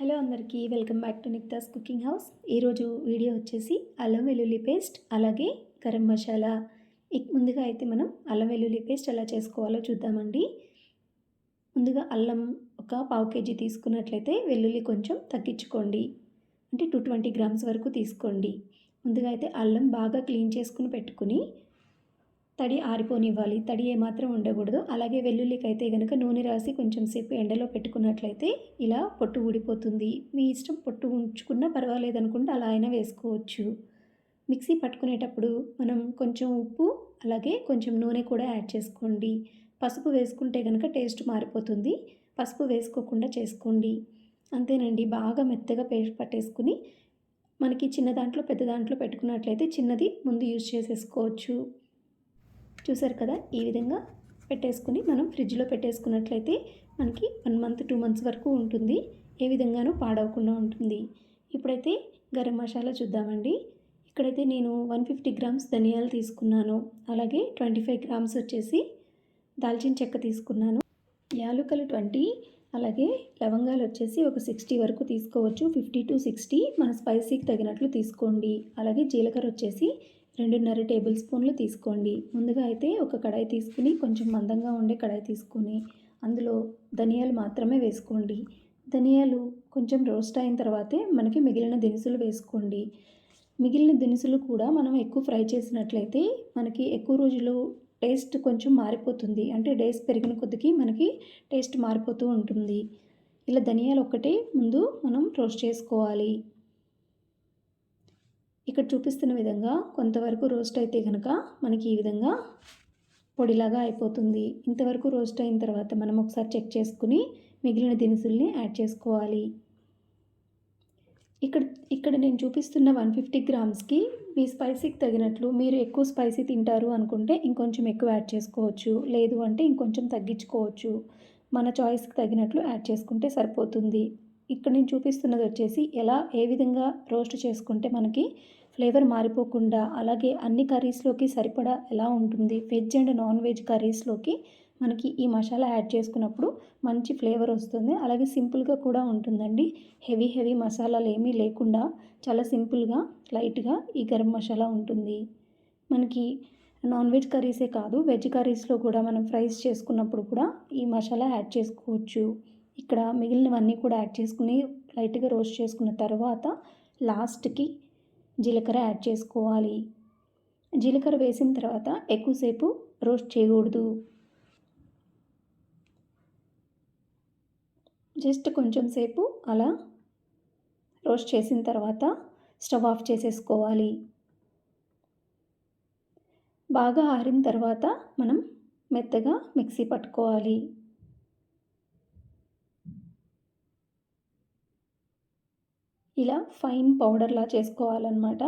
Hello అందరికీ welcome back to నిక్తాస్ cooking house. ఈరోజు వీడియో వచ్చేసి అల్లం వెల్లుల్లి పేస్ట్ అలాగే గరం మసాలా. ముందుగా అయితే మనం అల్లం వెల్లుల్లి పేస్ట్ ఎలా చేసుకోవాలో చూద్దామండి. ముందుగా అల్లం ఒక పావు కేజీ తీసుకున్నట్లయితే వెల్లుల్లి కొంచెం తగ్గించుకోండి. అంటే టూ ట్వంటీ గ్రామ్స్ వరకు తీసుకోండి. ముందుగా అయితే అల్లం బాగా క్లీన్ చేసుకుని పెట్టుకుని తడి ఆరిపోనివ్వాలి. తడి ఏమాత్రం ఉండకూడదు. అలాగే వెల్లుల్లికి అయితే కనుక నూనె రాసి కొంచెం సేపు ఎండలో పెట్టుకున్నట్లయితే ఇలా పొట్టు ఊడిపోతుంది. మీ ఇష్టం పొట్టు ఉంచుకున్నా పర్వాలేదు అనుకుంటే అలా అయినా వేసుకోవచ్చు. మిక్సీ పట్టుకునేటప్పుడు మనం కొంచెం ఉప్పు అలాగే కొంచెం నూనె కూడా యాడ్ చేసుకోండి. పసుపు వేసుకుంటే కనుక టేస్ట్ మారిపోతుంది. పసుపు వేసుకోకుండా చేసుకోండి. అంతేనండి. బాగా మెత్తగా పేస్ట్ పట్టేసుకుని మనకి చిన్న దాంట్లో పెద్ద దాంట్లో పెట్టుకున్నట్లయితే చిన్నది ముందు యూజ్ చేసేసుకోవచ్చు. చూసారు కదా? ఈ విధంగా పెట్టేసుకుని మనం ఫ్రిడ్జ్లో పెట్టేసుకున్నట్లయితే మనకి వన్ మంత్ టూ మంత్స్ వరకు ఉంటుంది. ఏ విధంగానూ పాడవకుండా ఉంటుంది. ఇప్పుడైతే గరం మసాలా చూద్దామండి. ఇక్కడైతే నేను వన్ ఫిఫ్టీ గ్రామ్స్ ధనియాలు తీసుకున్నాను. అలాగే ట్వంటీ ఫైవ్ గ్రామ్స్ వచ్చేసి దాల్చిన చెక్క తీసుకున్నాను. యాలుకలు ట్వంటీ అలాగే లవంగాలు వచ్చేసి ఒక సిక్స్టీ వరకు తీసుకోవచ్చు. ఫిఫ్టీ టు సిక్స్టీ మన స్పైసీకి తగినట్లు తీసుకోండి. అలాగే జీలకర్ర వచ్చేసి రెండున్నర టేబుల్ స్పూన్లు తీసుకోండి. ముందుగా అయితే ఒక కడాయి తీసుకుని కొంచెం మందంగా ఉండే కడాయి తీసుకొని అందులో ధనియాలు మాత్రమే వేసుకోండి. ధనియాలు కొంచెం రోస్ట్ అయిన తర్వాతే మనకి మిగిలిన దినుసులు వేసుకోండి. మిగిలిన దినుసులు కూడా మనం ఎక్కువ ఫ్రై చేసినట్లయితే మనకి ఎక్కువ రోజులు టేస్ట్ కొంచెం మారిపోతుంది. అంటే డేస్ పెరిగిన కొద్దికి మనకి టేస్ట్ మారిపోతూ ఉంటుంది. ఇలా ధనియాలు ఒక్కటే ముందు మనం రోస్ట్ చేసుకోవాలి. ఇక్కడ చూపిస్తున్న విధంగా కొంతవరకు రోస్ట్ అయితే కనుక మనకి ఈ విధంగా పొడిలాగా అయిపోతుంది. ఇంతవరకు రోస్ట్ అయిన తర్వాత మనం ఒకసారి చెక్ చేసుకుని మిగిలిన దినుసుల్ని యాడ్ చేసుకోవాలి. ఇక్కడ ఇక్కడ నేను చూపిస్తున్న వన్ ఫిఫ్టీ గ్రామ్స్కి మీ స్పైసీకి తగినట్లు మీరు ఎక్కువ స్పైసీ తింటారు అనుకుంటే ఇంకొంచెం ఎక్కువ యాడ్ చేసుకోవచ్చు. లేదు అంటే ఇంకొంచెం తగ్గించుకోవచ్చు. మన చాయిస్కి తగినట్లు యాడ్ చేసుకుంటే సరిపోతుంది. ఇక్కడ నేను చూపిస్తున్నది వచ్చేసి ఎలా ఏ విధంగా రోస్ట్ చేసుకుంటే మనకి ఫ్లేవర్ మారిపోకుండా అలాగే అన్ని కర్రీస్లోకి సరిపడా ఎలా ఉంటుంది? వెజ్ అండ్ నాన్ వెజ్ కర్రీస్లోకి మనకి ఈ మసాలా యాడ్ చేసుకున్నప్పుడు మంచి ఫ్లేవర్ వస్తుంది. అలాగే సింపుల్గా కూడా ఉంటుందండి. హెవీ హెవీ మసాలాలు ఏమీ లేకుండా చాలా సింపుల్గా లైట్గా ఈ గరం మసాలా ఉంటుంది. మనకి నాన్ వెజ్ కర్రీసే కాదు వెజ్ కర్రీస్లో కూడా మనం ఫ్రైస్ చేసుకున్నప్పుడు కూడా ఈ మసాలా యాడ్ చేసుకోవచ్చు. ఇక్కడ మిగిలినవన్నీ కూడా యాడ్ చేసుకుని లైట్గా రోస్ట్ చేసుకున్న తర్వాత లాస్ట్కి జీలకర్ర యాడ్ చేసుకోవాలి. జీలకర్ర వేసిన తర్వాత ఎక్కువసేపు రోస్ట్ చేయకూడదు. జస్ట్ కొంచెం సేపు అలా రోస్ట్ చేసిన తర్వాత స్టవ్ ఆఫ్ చేసేసుకోవాలి. బాగా ఆరిన తర్వాత మనం మెత్తగా మిక్సీ పట్టుకోవాలి. ఇలా ఫైన్ పౌడర్లా చేసుకోవాలన్నమాట.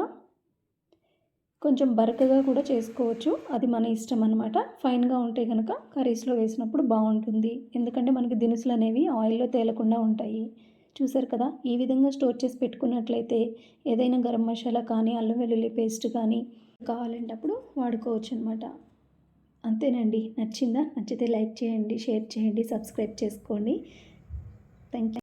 కొంచెం బరకగా కూడా చేసుకోవచ్చు. అది మన ఇష్టం అనమాట ఫైన్గా ఉంటే కనుక కర్రీస్లో వేసినప్పుడు బాగుంటుంది. ఎందుకంటే మనకి దినుసులు అనేవి ఆయిల్లో తేలకుండా ఉంటాయి. చూసారు కదా? ఈ విధంగా స్టోర్ చేసి పెట్టుకున్నట్లయితే ఏదైనా గరం మసాలా కానీ అల్లం వెల్లుల్లి పేస్ట్ కానీ కావాలంటప్పుడు వాడుకోవచ్చు అనమాట అంతేనండి. నచ్చిందా? నచ్చితే లైక్ చేయండి షేర్ చేయండి సబ్స్క్రైబ్ చేసుకోండి. Thank you